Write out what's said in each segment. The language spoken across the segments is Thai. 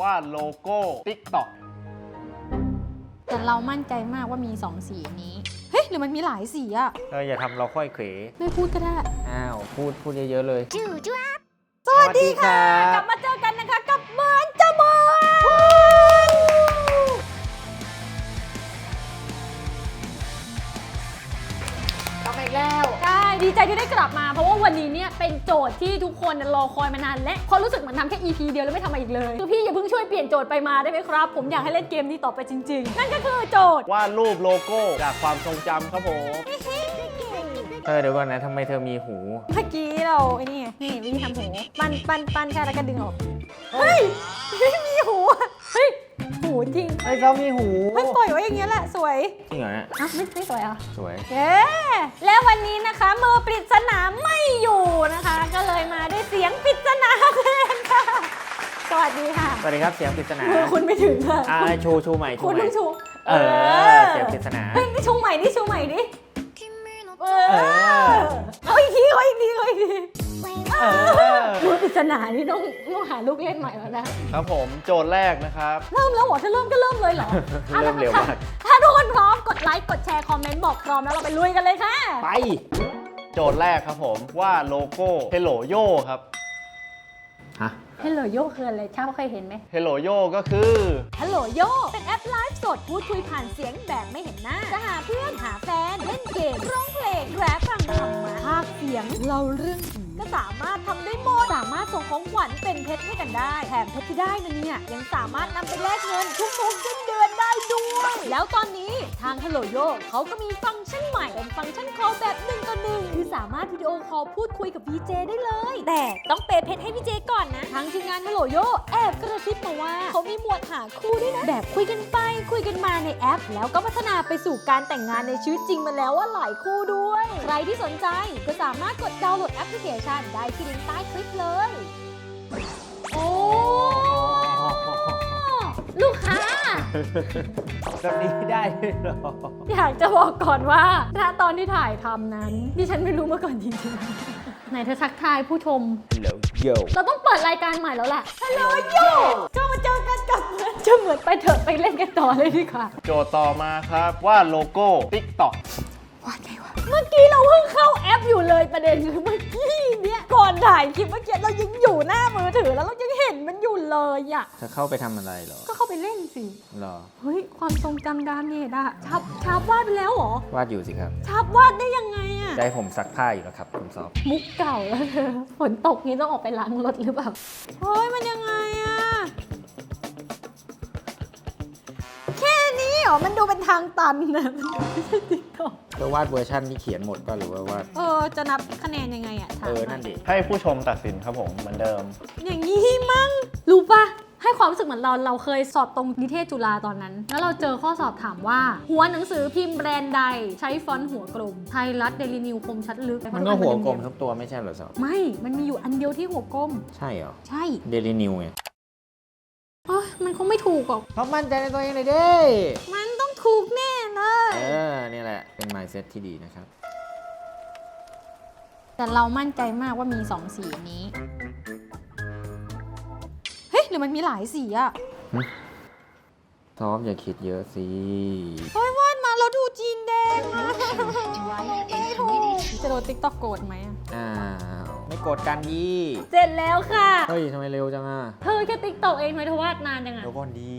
วาดโลโก้ TikTok แต่เรามั่นใจมากว่ามีสองสีนี้ เฮ้ย หรือมันมีหลายสีอะเอออย่าทำเราค่อยเขวไม่พูดก็ได้ อ้าว พูดพูดเยอะๆเลย สวัสดีค่ะสวัสดีครับกลับมาเจอกัน ดีใจที่ได้กลับมา เพราะว่าวันนี้เนี่ยเป็นโจทย์ที่ทุกคนรอคอยมานาน และเพราะรู้สึกเหมือนทำแค่ EP เดียวแล้วไม่ทำมาอีกเลยคือพี่อย่าเพิ่งช่วยเปลี่ยนโจทย์ไปมาได้ไหมครับ ผมอยากให้เล่นเกมนี้ต่อไปจริง ๆ นั่นก็คือโจทย์วาดรูปโลโก้จากความทรงจำครับผมเออเดี๋ยวก่อนนะทำไมเธอมีหู เมื่อกี้เราไอ้นี่ไงนี่วิธีทำหู ปั้นปั้นปั้นแค่แล้วก็ดึงออก เฮ้ยไม่มีหูอะเฮ้ยหู จริงเฮ้ยเขามีหูไม่ปล่อยไว้อย่างเงี้ยแหละสวยจริงเหรอเนี่ยอะไม่ไม่สวยอะ สวย เย้แล้ววันนี้นะคะมือปริศนาไม่อยู่นะคะ ก็เลยมาด้วยเสียงปริศนาแทนค่ะ สวัสดีค่ะสวัสดีครับเสียงปริศนามือคุณไม่ถึงค่ะอ่าชูชูใหม่ชูคุณใหม่ต้องชูเออเสียงปริศนา เฮ้ยนี่ชูใหม่นี่ชูใหม่ดิเอเออ อเอาอีกทีเอาอีกทีเอาอีกที เออมือปริศนานี่ต้องต้องหาลูกเล่นใหม่แล้วนะ ครับผมโจทย์แรกนะครับ เริ่มแล้วเหรอถ้าเริ่มก็เริ่มเลยเหรอเริ่มเร็วมาก ถ้าทุกคนพร้อมกดไลค์ กดแชร์ คอมเมนต์บอกพร้อมแล้วเราไปลุยกันเลยค่ะ ไป โจทย์แรกครับผมวาดโลโก้ Hello Yo ครับ ฮะฮัลโหลโยคืออะไรชาบเคยเห็นไหม Hello Yo ก็คือฮัลโหลโยเป็นแอปไลฟ์สดพูดคุยผ่านเสียงแบบไม่เห็นหน้าจะหาเพื่อนหาแฟน เล่นเกมร้องเพลงแรปฟังธรรมะภาคเสียงเล่าเรื่องผี ก็สามารถทำได้หมด สามารถส่งของขวัญเป็นเพชรให้กันได้ แถมเพชรที่ได้นะเนี่ยยังสามารถนำไปแลกเงินทุกทุกสิ้นเดือนได้ด้วย แล้วตอนนี้ทางฮัลโหลโยเขาก็มีฟังก์ชันใหม่เป็นฟังก์ชันคอลแบบหนึ่งต่อหนึ่งคือสามารถวิดีโอคอลพูดคุยกับ VJ ได้เลย แต่ต้องเปย์เพชรให้ VJ ก่อนนะทางทีมงานฮัลโหลโยแอบกระซิบมาว่าเขามีหมวดหาคู่ด้วยนะ แบบคุยกันไปคุยกันมาในแอป แล้วก็พัฒนาไปสู่การแต่งงานในชีวิตจริงมาแล้วว่าหลายคู่ด้วย ใครที่สนใจก็สามารถกดดาวน์โหลดแอปพลิเคชันได้ที่ลิงก์ใต้คลิปเลย โอ้ ลูกค้า แบบนี้ได้ด้วยเหรออยากจะบอกก่อนว่าณตอนที่ถ่ายทำนั้น ดิฉันไม่รู้มาก่อนจริงๆ ไหนเธอทักทายผู้ชม Hello Yo เราต้องเปิดรายการใหม่แล้วแหละ ฮัลโหลโยก็มาเจอกันกับเหมือนจะเหมือนไปเถอะไปเล่นกันต่อเลยดีกว่า โจทย์ต่อมาครับวาดโลโก้ TikTok กี้เราเพิ่งเข้าแอปอยู่เลยประเด็นคือเมื่อกี้เนี่ยก่อนถ่ายคลิปเมื่อกี้เรายังอยู่หน้ามือถือแล้วเรายังเห็นมันอยู่เลยอะ เธอเข้าไปทำอะไรเหรอก็เข้าไปเล่นสิ เหรอ เฮ้ย ความทรงจำดามเนี่ยอะชับชับวาดไปแล้วเหรอวาดอยู่สิครับ ชับวาดได้ยังไงอะได้ผมซักผ้าอยู่แล้วครับ คุณซอฟมุกเก่าแล้วเธอฝนตกนี้ต้องออกไปล้างรถหรือเปล่าเฮ้ยมันยังไง เหรอ มันดูเป็นทางตันนะมันดูไม่ใช่ติ๊กต็อกเธอวาดเวอร์ชันที่เขียนหมดป่ะหรือว่าวาดเออ จะนับคะแนนยังไงอะถามเออ หนั่นดิ ให้ผู้ชมตัดสินครับผมเหมือนเดิม อย่างนี้มั้ง รู้ปะให้ความรู้สึกเหมือนเรา เราเคยสอบตรงนิเทศจุฬาตอนนั้น แล้วเราเจอข้อสอบถามว่า หัวหนังสือพิมพ์แบรนด์ใด ใช้ฟอนต์หัวกลม ไทยรัฐเดลินิวคมชัดลึกมันก็หัวกลมทุกตัวไม่ใช่เหรอซอฟไม่ มันมีอยู่อันเดียวที่หัวกลม ใช่เหรอ ใช่ เดลินิวไงเอ้ย มันคงไม่ถูกหรอกเพราะมั่นใจในตัวเองเลยเด้มันต้องถูกแน่เลย เออ นี่แหละ เป็น mindset ที่ดีนะครับ แต่เรามั่นใจมากว่ามีสองสีนี้ เฮ้ย หรือมันมีหลายสีอะซอฟอย่าคิดเยอะสิ เฮ้ยวาดมาแล้วดูจีนแดงอะไม่ถูกจะโดนติ๊กต็อกโกรธไหมอะอ้าว ไม่กดกันยี่เสร็จแล้วค่ะ เฮ้ยทำไมเร็วจังอะเธอแค่ติ๊กต็อกเองทำไมเธอวาดนานจังอะเดี๋ยวก่อนดี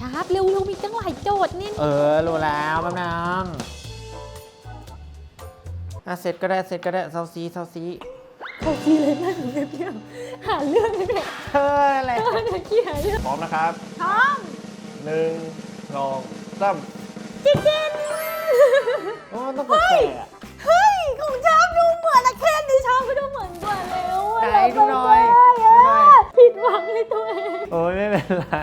ครับเร็วเร็วมีตั้งหลายโจทย์นี่เออรู้แล้วแป๊บนึงอะเสร็จก็ได้เสร็จก็ได้เซาซีเซาซีเขาขี้เลยนั่งอยู่เพียบๆหาเรื่องเลยเนี่ยเธออะไรเธอเนี่ยขี้หาเรื่องพร้อมนะครับพร้อมหนึ่งสองสามจิ๊กเจนโอ้ต้องกดแปะอะเฮ้ย ของชามดูเหมือนอะแค่นี้ชามก็ดูเหมือนกว่าแล้วอะไหนดูหน่อยเราดูหน่อย ผิดหวังในตัวเองโอ้ยไม่เป็นไร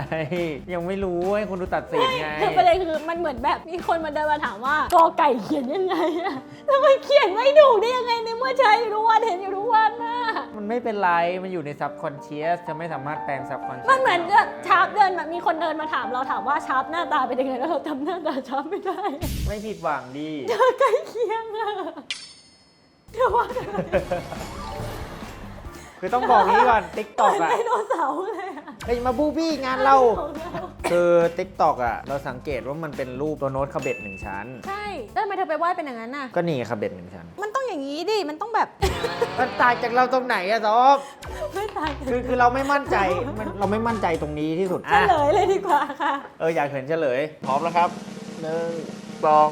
ยังไม่รู้ให้คนดูตัดสินไง แต่ประเด็นคือมันเหมือนแบบมีคนมาเดินมาถามว่ากอไก่เขียนยังไงอะแล้วมันเขียนไม่ถูกได้ยังไงในเมื่อใช้อยู่ทุกวันเห็นอยู่ทุกวันน่ะมันไม่เป็นไร มันอยู่ใน subconscious จะไม่สามารถแปลง subconscious มันเหมือนแบบชาร์ปเดินมามีคนเดินมาถามเราถามว่าชาร์ปหน้าตาเป็นยังไงแล้วเราจำหน้าตาชาร์ปไม่ได้ ไม่ผิดหวังดีเธอใกล้เคียงอะ เธอว่าอะไรคือต้องบอกนี้ก่อนเห TikTok มือนอะไดโนเสาร์เลยอะเฮ้ยมาบูบี้งานเราคือ TikTok อะเราสังเกตว่ามันเป็นรูปตัวโน้ตคาเบ็ดหนึ่งชั้น ใช่แล้วทำไมเธอไปวาดเป็นอย่างนั้นน่ะ ก็นี่คาเบ็ดหนึ่งชั้น มันต้องอย่างนี้ดิ มันต้องแบบ มันต่างจากเราตรงไหนอะซอฟไม่ตายคือคือเราไม่มั่นใจมันเราไม่มั่นใจตรงนี้ที่สุดเฉลยเลยดีกว่าค่ะ เอออยากเห็นเฉลย พร้อมแล้วครับหนึ่งสอง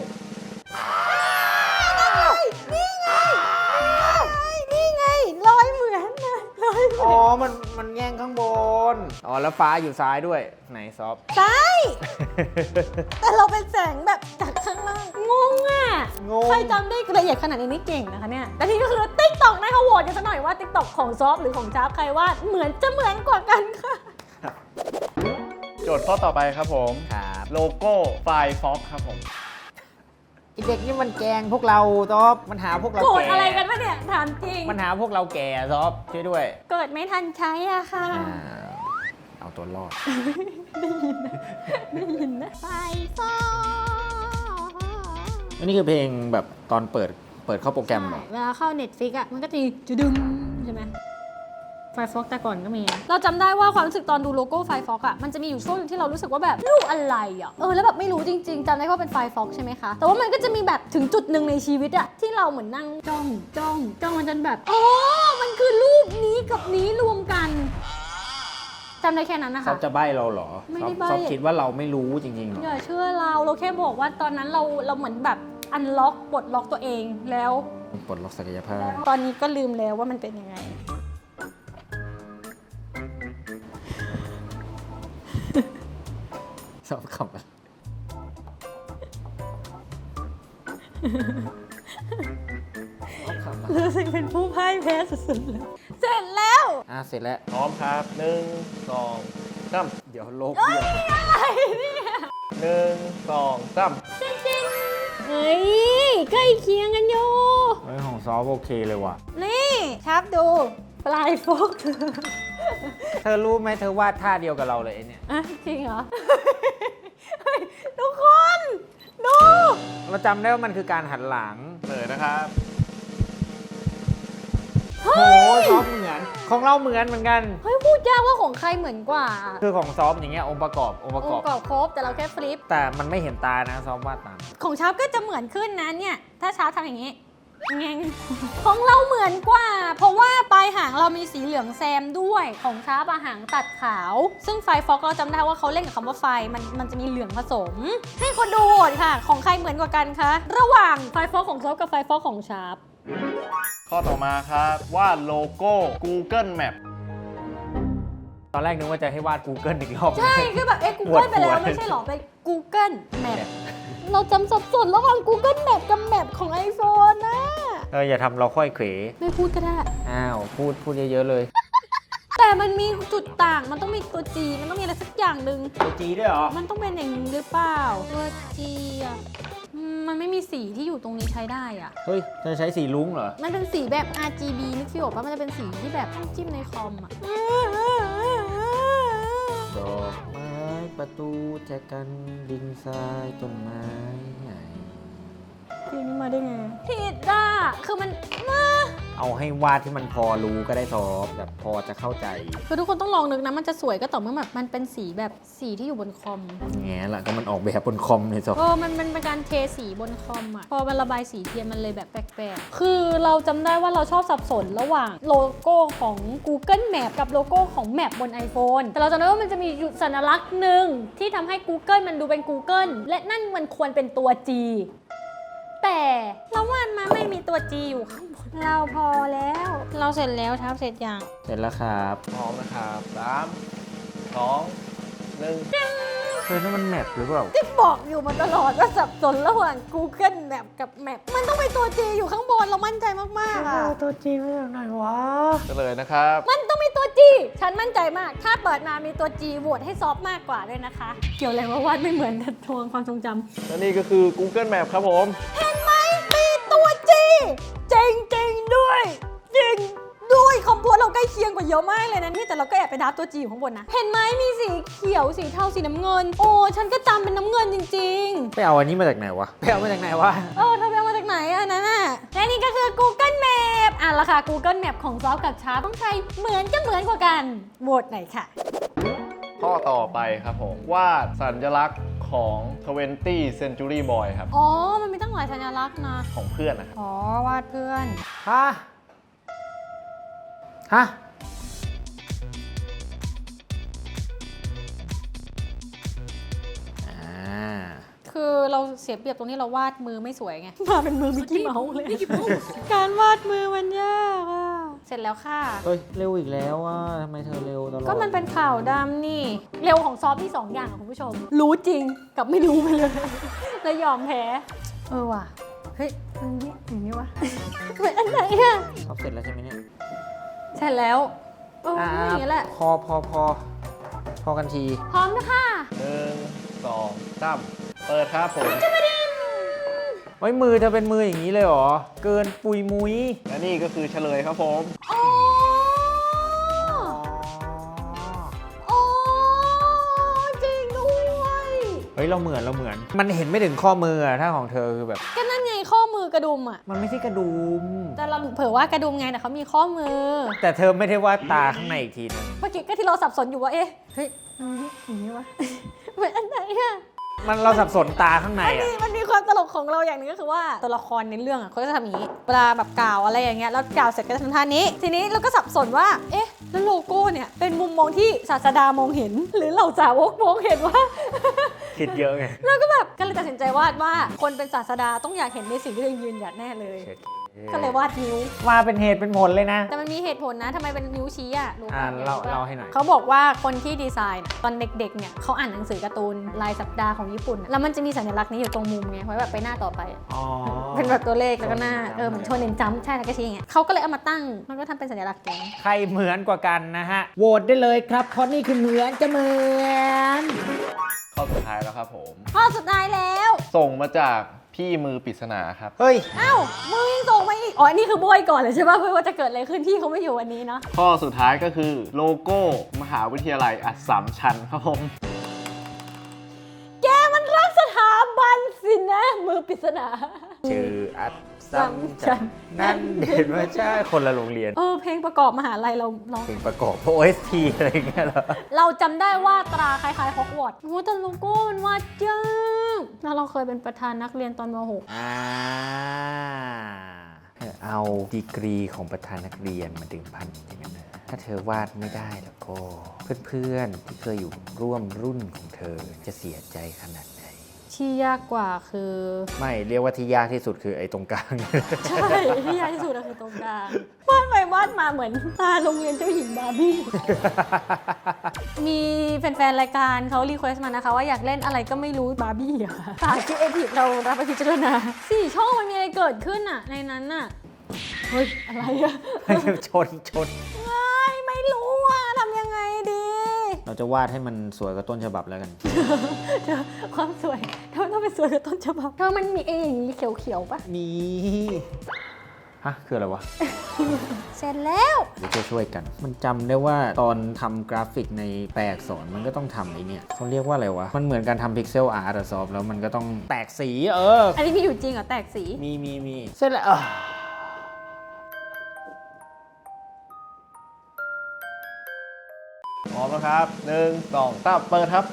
อยเหมือ๋ออนมัน มันแย่งข้างบน อ๋อ แล้วฟ้าอยู่ซ้ายด้วย ไหนซอฟ ใช่แต่เราเป็นแสงแบบจากข้างล่าง งงอะงง ใครจำได้ละเอียดขนาดนี้นี่เก่งนะคะเนี่ยและนี่ก็คือติ๊กต็อกนะคะโหวตกันสักหน่อยว่าติ๊กต็อกของซอฟหรือของจ้าบใครว่าเหมือนจะเหมือนกว่ากันค่ะ โจทย์ข้อต่อไปครับผม ครับ โลโก้ไฟฟ็อกครับผม ไอเด็กนี่มันแกล้งพวกเราซอฟมันหาพวกเราโกรธแก่อะไรกันวะเนี่ยถามจริง มันหาพวกเราแก่ซอฟช่วยด้วยเกิดไม่ทันใช้อะค่ะ อ่าเอาตัวรอด ได้ยินนะไฟฟออันนี้คือเพลงแบบตอนเปิดเปิดเข้าโปรแกรมเหรอ เวลาเข้า Netflix อะมันก็จะมีจุดึงใช่ไหม ไฟฟอกแต่ก่อนก็มี เราจำได้ว่าความรู้สึกตอนดูโลโก้ไฟฟอกอะมันจะมีอยู่ช่วงหนึงที่เรารู้สึกว่าแบบลูกอะไรอะเออแล้วแบบไม่รู้จริงๆจำได้ว่าเป็นไฟฟอกใช่ไหมคะ แต่ว่ามันก็จะมีแบบถึงจุดหนึ่งในชีวิตอะที่เราเหมือนนั่งจ้องจ้องจ้องมันจนแบบอ๋อมันคือรูปนี้กับนี้รวมกันจำได้แค่นั้นนะซอคะฟจะใบ้เราเหรอไม่ซอได้ฟใบ้ซอฟคิดว่าเราไม่รู้จริงๆเหรอ อย่าเชื่อเราเราแค่บอกว่าตอนนั้นเราเราเหมือนแบบอันล็อกปลดล็อกตัวเองแล้ว ปลดล็อกศักยภาพ ตอนนี้ก็ลืมแล้วว่ามันเป็นยังไง ชอบขับอะชอบขับอะรู้สึกเป็นผู้พ่ายแพ้สุดๆเลยเสร็จแล้ว อะเสร็จแล้ว พร้อมครับหนึ่งสองสามเดี๋ยวโลกเบี้ยวอะไรเนี่ยหนึ่งสองสามจริงๆเฮ้ยใกล้เคียงกันอยู่ เฮ้ยของซอฟโอเคเลยว่ะ นี่ชับดู ปลายฟก เธอรู้ไหมเธอวาดท่าเดียวกับเราเลยไอ้เนี่ย อะจริงเหรอ เฮ้ยทุกคน ดู เราจำได้ว่ามันคือการหันหลังเลยนะครับ โหซอฟเหมือน ของเราเหมือนเหมือนกัน เฮ้ยพูดยากว่าของใครเหมือนกว่าคือของซอฟอย่างเงี้ยองค์ประกอบองค์ประองกอบ ค์ประกอบครบแต่เราแค่ฟลิป แต่มันไม่เห็นตานะซอฟวาดตาม ของชาร์ปก็จะเหมือนขึ้นนะเนี่ย ถ้าชาร์ปทำอย่างนี้ แงงของเราเหมือนกว่า เพราะว่าปลายหางเรามีสีเหลืองแซมด้วยของชาร์ปอะหางตัดขาว ซึ่งไฟฟอกเราจำได้ว่าเขาเล่นกับคำว่าไฟมันมันจะมีเหลืองผสม ให้คนดูโหวตค่ะ ของใครเหมือนกว่ากันคะระหว่างไฟฟอกของชาร์ปกับไฟฟอกของชาร์ปข้อต่อมาครับวาดโลโก้ Google Map ตอนแรกนึกว่าจะให้วาด Google อีกรอบ ใช่ คือแบบ เอ๊ะ ปวด Google ไปแล้หัววไม่ใช่หรอไป Google Map เราจำสับสนระหว่าง Google Map กับ Map ของ iPhone นะ เอออย่าทำเราค่อยเขวไม่พูดก็ได้ อ้าวพูดพูดเยอะๆเลยแต่มันมีจุดต่าง มันต้องมีตัว G มันต้องมีอะไรสักอย่างหนึ่ง ตัวจีด้วยเหรอ มันต้องเป็นอย่างนี้หรือเปล่า ตัว G อะอืมมันไม่มีสีที่อยู่ตรงนี้ใช้ได้อะ เฮ้ยจะใช้สีลุ้งเหรอ มันเป็นสีแบบ RGB นึกฟิวออกปะมันจะเป็นสีที่แบบต้องจิ้มในคอมอะดอกไม้ ประตูแจกันดินทรายต้นไม่ ทีนี้มาได้ไงผิดอะคือมันมาเอาให้วาดที่มันพอรู้ก็ได้ซอฟแบบพอจะเข้าใจคือทุกคนต้องลองนึกนะ มันจะสวยก็ต่อเมื่อแบบมันเป็นสีแบบสีที่อยู่บนคอมแง่ละก็มันออกแบบบนคอมเลยซอฟเออมันมันเป็นการเทสีบนคอมอะ พอมันระบายสีเทียนมันเลยแบบแปลกๆ คือเราจำได้ว่าเราชอบสับสนระหว่างโลโก้ของ Google Map กับโลโก้ของ Map บน iPhone แต่เราจำได้ว่ามันจะมีอยู่สัญลักษณ์หนึ่งที่ทำให้ Google มันดูเป็น Google และนั่นมันควรเป็นตัว G แต่เราวาดมาไม่มีตัว G อยู่ข้างบนเราพอแล้ว เราเสร็จแล้วทับเสร็จยังเสร็จแล้วครับ พร้อมนะครับสามสองหนึ่ง เฮ้ยนั่นมันแมปหรือเปล่า ที่บอกอยู่มาตลอดว่าสับสนระหว่าง Google Map กับ Map มันต้องเป็นตัว G อยู่ข้างบนเรามั่นใจมากๆอะ ตัวจีมาจากไหนวะเฉลยนะครับ มันต้องมีตัว G ฉันมั่นใจมาก ถ้าเปิดมามีตัว G โหวตให้ซอฟต์มากกว่าด้วยนะคะ เกี่ยวอะไรว่าวาดไม่เหมือนกันทวงความทรงจำและนี่ก็คือ Google Map ครับผม เห็นไหมมีตัว G จริงจริงๆด้วย จริง ด้วยคอมโพสเราใกล้เคียงกว่าเยอะมากเลยนะนี่แต่เราก็แอบไปดับตัว G อยู่ข้างบนนะ เห็นไหมมีสีเขียวสีเทาสีน้ำเงิน โอ้ฉันก็จำเป็นน้ำเงินจริงๆไปเอาอันนี้มาจากไหนวะ ไปเอามาจากไหนวะเออเธอไปเอามาจากไหนอะนั่นน่ะและนี่ก็คือ Google Map อะละค่ะ Google Map ของซอฟกับชาร์ปต้องใครเหมือนจะเหมือนกว่ากันโหวตหน่อยค่ะ ข้อต่อไปครับผมวาดสัญลักษณ์ของ 20 Century Boy ครับ อ๋อ มันมีตั้งหลายสัญลักษณ์นะ ของเพื่อนนะครับ อ๋อ วาดเพื่อน ฮะ ฮะอ่าคือเราเสียเปรียบตรงที่เราวาดมือไม่สวยไง มาเป็นมือมิกกี้เมาส์เลย การวาดมือมันยากอะเสร็จแล้วค่ะ เฮ้ย เร็วอีกแล้วอะทำไมเธอเร็วตลอดก็มันเป็นข่าวดำนี่ เร็วของซอฟที่สองอย่างอะคุณผู้ชม รู้จริงกับไม่รู้ไปเลย แล้วยอมแพ้ เออว่ะ เฮ้ยมันนี่อย่างนี้วะเหมือนอันไหนอะชอบเสร็จแล้วใช่ไหมเนี่ย เสร็จแล้วเออไม่อย่างนี้แหละ พอพอพอพอกันที พร้อมนะคะหนึ่งสองสามเปิดครับผมไว้ยมือเธอเป็นมืออย่างนี้เลยเหรอ เกินปุยมุยและนี่ก็คือเฉลยครับผมอ๋ออ๋อ เฮ้ยเราเหมือนเราเหมือน มันเห็นไม่ถึงข้อมืออะถ้าของเธอคือแบบ ก็นั่นไงข้อมือกระดุมอะ มันไม่ใช่กระดุม แต่เราเผยว่ากระดุมไงแต่เขามีข้อมือ แต่เธอไม่ได้วาดตาข้างในอีกทีนึงเมื่อกี้ก็ที่เราสับสนอยู่ว่าเอ๊ะเฮ้ยมันอย่างนี้วะเหมือนอันไหนอะมันเราสับสนตาข้างในมันมีอะมันมีความตลกของเราอย่างหนึงก็คือว่าตัวละครในเรื่องอะเขาจะทำอย่างนี้เวลาแบบกล่าวอะไรอย่างเงี้ยแล้วกล่าวเสร็จก็จะทำท่านี้ ทีนี้เราก็สับสนว่า เอ๊ะแล้วโลโก้เนี่ยเป็นมุมมองที่ศาสดามองเห็น หรือเหล่าสาวกมองเห็นว่า คิดเยอะไง แล้วก็แบบก็เลยตัดสินใจวาดว่าคนเป็นศาสดาต้องอยากเห็นในสิ่งที่ตัวเองยืนหยัดแน่เลย ก็เลยวาดนิ้ว มาเป็นเหตุเป็นผลเลยนะ แต่มันมีเหตุผลนะทำไมเป็นนิ้วชี้อะรู้อ่าป่ะเล่าเล่าให้หน่อย เขาบอกว่าคนที่ดีไซน์น่ะตอนเด็กๆเนี่ยเขาอ่านหนังสือการ์ตูนรายสัปดาห์ของญี่ปุ่น แล้วมันจะมีสัญลักษณ์นี้อยู่ตรงมุมไงไว้แบบไปหน้าต่อไปอะอ๋อ เป็นแบบตัวเลขแล้วก็หน้าโชเน้นจัมป์เออเหมือนโชเน้นจัมป์ใช่แล้วก็ชี้อย่างเงี้ยเขาก็เลยเอามาตั้งมันก็ทำเป็นสัญลักษณ์แก๊งใครเหมือนกว่ากันนะฮะ โหวตได้เลยครับเพราะนี่คือเหมือนจะเหมือน ข้อสุดท้ายแล้วครับผม ข้อสุดท้ายแล้ว ส่งมาจาก พี่มือปริศนาครับ เฮ้ย อ้าวมึงส่งมาอีก อ๋ออันนี่คือโบยก่อนเลยใช่ป่ะเพื่อว่าจะเกิดอะไรขึ้นที่เขาไม่อยู่วันนี้เนาะ ข้อสุดท้ายก็คือโลโก้มหาวิทยาลัยอัสสัมชัญครับผม แกมันรักสถาบันสินะ มือปริศนา ชื่ออัด ซ้ำจันนั่นเด่นว่าใช่คนละโรงเรียน เออเพลงประกอบมหาลัยเราเราเพลงประกอบ OST อะไรอย่างเงี้ยเหรอ เราจำได้ว่าตราคล้ายๆฮอกวอตส์โอ้แต่โลโก้มันวาดยากแล้วเราเคยเป็นประธานนักเรียนตอนม .6 อ่า เอาดีกรีของประธานนักเรียนมาดึงพันอย่างนั้นนะถ้าเธอวาดไม่ได้แล้วก็ เพื่อนๆที่เคยอยู่ร่วมรุ่นของเธอจะเสียใจขนาดไหน ที่ยากกว่าคือ ไม่เรียกว่าที่ยากที่สุดคือไอ้ตรงกลาง ใช่ที่ยากที่สุดก็คือตรงกลางวาดไปวาดมาเหมือนตาโรงเรียนเจ้าหญิงบาร์บี้ มีแฟนๆ รายการเขารีเควสต์มานะคะ ว่าอยากเล่นอะไรก็ไม่รู้บาร์บี้อะค่ะตาคิดเอทีฟเรารับไปพิจารณาสี่ช่องมันมีอะไรเกิดขึ้นอะในนั้นอะเฮ้ยอะไรอะ ชนชนไม่ เราจะวาดให้มันสวยกว่าต้นฉบับแล้วกัน เธอความสวยเธอต้องเป็นสวยกับต้นฉบับเธอมันมีไอ้อย่างนี้เขียวๆปะมี ฮะ คืออะไรวะ เสร็จแล้ว เดี๋ยวจะช่วยกัน มันจำได้ว่าตอนทำกราฟิกในแปลอักษรมันก็ต้องทำไอ้เนี่ยเขาเรียกว่าอะไรวะ มันเหมือนการทำพิกเซลอาร์ตอะซอฟแล้วมันก็ต้องแตกสีเออ อันนี้มีอยู่จริงเหรอแตกสี มีมีมีเสร็จแล้วอะพร้อ มแล้วครับหนึ่งสองสามเปิดครับ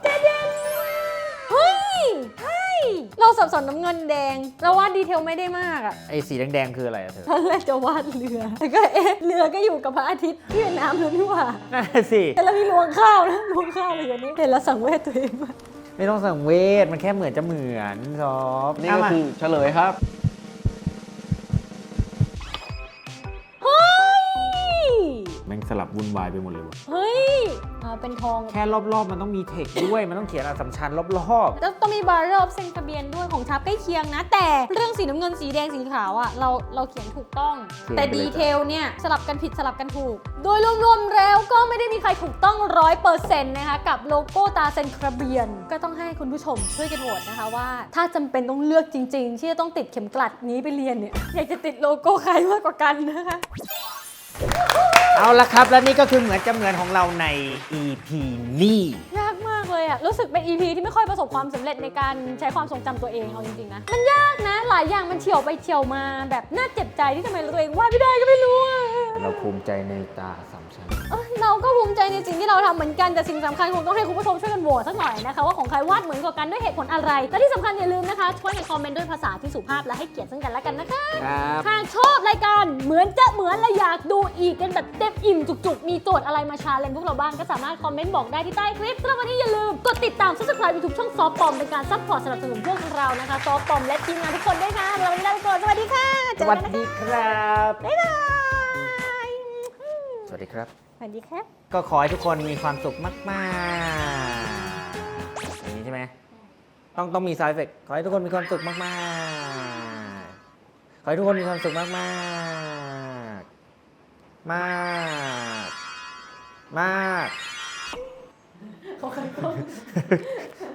เฮ้ยเฮ้ยเราสับสนน้ำเงินแดง เราวาดดีเทลไม่ได้มากอะไอ้สีแดงๆคืออะไรอะเธอ ตอนแรกจะวาดเรือแล้วก็เอ๊ะเรือก็อยู่กับพระอาทิตย์ที่เป็นน้ำแล้วนี่หว่า นั่นน่ะสิ แต่เรามีรวงข้าวนะรวงข้าวเลยอย่างนี้เห็นแล้วสังเวชตัวเองมากไม่ต้องสังเวชมันแค่เหมือนจะเหมือนซอฟนี่ก็คือเฉลยครับ ม่งสลับวุ่นวายไปหมดเลยวะเฮ้ยอ่าเป็นทองแค่รอบๆ มันต้องมีเทคด้วย มันต้องเขียนอักษรชันรอบแล้วต้องมีบาร์เรอร์เซ็นทะเบียนด้วยของชาร์ปใกล้เคียงนะ แต่เรื่องสีน้ำเงินสีแดงสีขาวอะเราเราเขียนถูกต้องแต่ดีเทลเนี่ยสลับกันผิดสลับกันถูก โดยรวมๆแล้วก็ไม่ได้มีใครถูกต้องร้อยเปอร์เซ็นต์นะคะกับโลโก้ตาเซนคราเบียน ก็ต้องให้คุณผู้ชมช่วยกันโหวตนะคะว่า ถ้าจำเป็นต้องเลือกจริง ๆ ที่จะต้องติดเข็มกลัดนี้ไปเรียนเนี่ยอยากจะติดโลโก้ใครมากกว่ากันนะคะๆ เอาละครับ และนี่ก็คือเหมือนจะเหมือนของเราใน EP นี้ ยากมากเลยอะรู้สึกเป็น EP ที่ไม่ค่อยประสบความสำเร็จในการใช้ความทรงจำตัวเองเอาจริงๆนะ มันยากนะ หลายอย่างมันเฉียวไปเฉียวมาแบบน่าเจ็บใจที่ทำไมตัวเองวาดไม่ได้ก็ไม่รู้อะเราภูมิใจในตาสามชั้น เอ้ย เราก็ภูมิใจในสิ่งที่เราทำเหมือนกันแต่สิ่งสำคัญคงต้องให้คุณผู้ชมช่วยกันโหวตสักหน่อยนะคะว่าของใครวาดเหมือนกว่ากันด้วยเหตุผลอะไร และที่สำคัญอย่าลืมนะคะช่วยในคอมเมนต์ด้วยภาษาที่สุภาพและให้เกียรติซึ่งกันและกันนะคะครับหากชอบรายการเหมือนจะเหมือนและอยากดูอีกกันแบบเต็มอิ่มจุกๆ มีโจทย์อะไรมาชาเลนจ์พวกเราบ้างก็สามารถคอมเมนต์บอกได้ที่ใต้คลิปสำหรับวันนี้อย่าลืมกดติดตาม subscribe YouTube ช่องซอฟปอมเป็นการซัพพอร์ตสนับสนุนพวกเรานะคะซอฟปอมและทีมงานทุกคนด้วยค่ะเราวันนี้ลาไปก่อนสวัสดีค่ะเจสวัสดีครับบ๊ายบายสวัสดีครับ วัสดีครับ ก็ขอให้ทุกคนมีความสุขมากๆอย่างนี้ใช่ไหมต้องต้องมี side effect ขอให้ทุกคนมีความสุขมากๆ ขอให้ทุกคนมีความสุขมากๆ มากมาก เขาคัน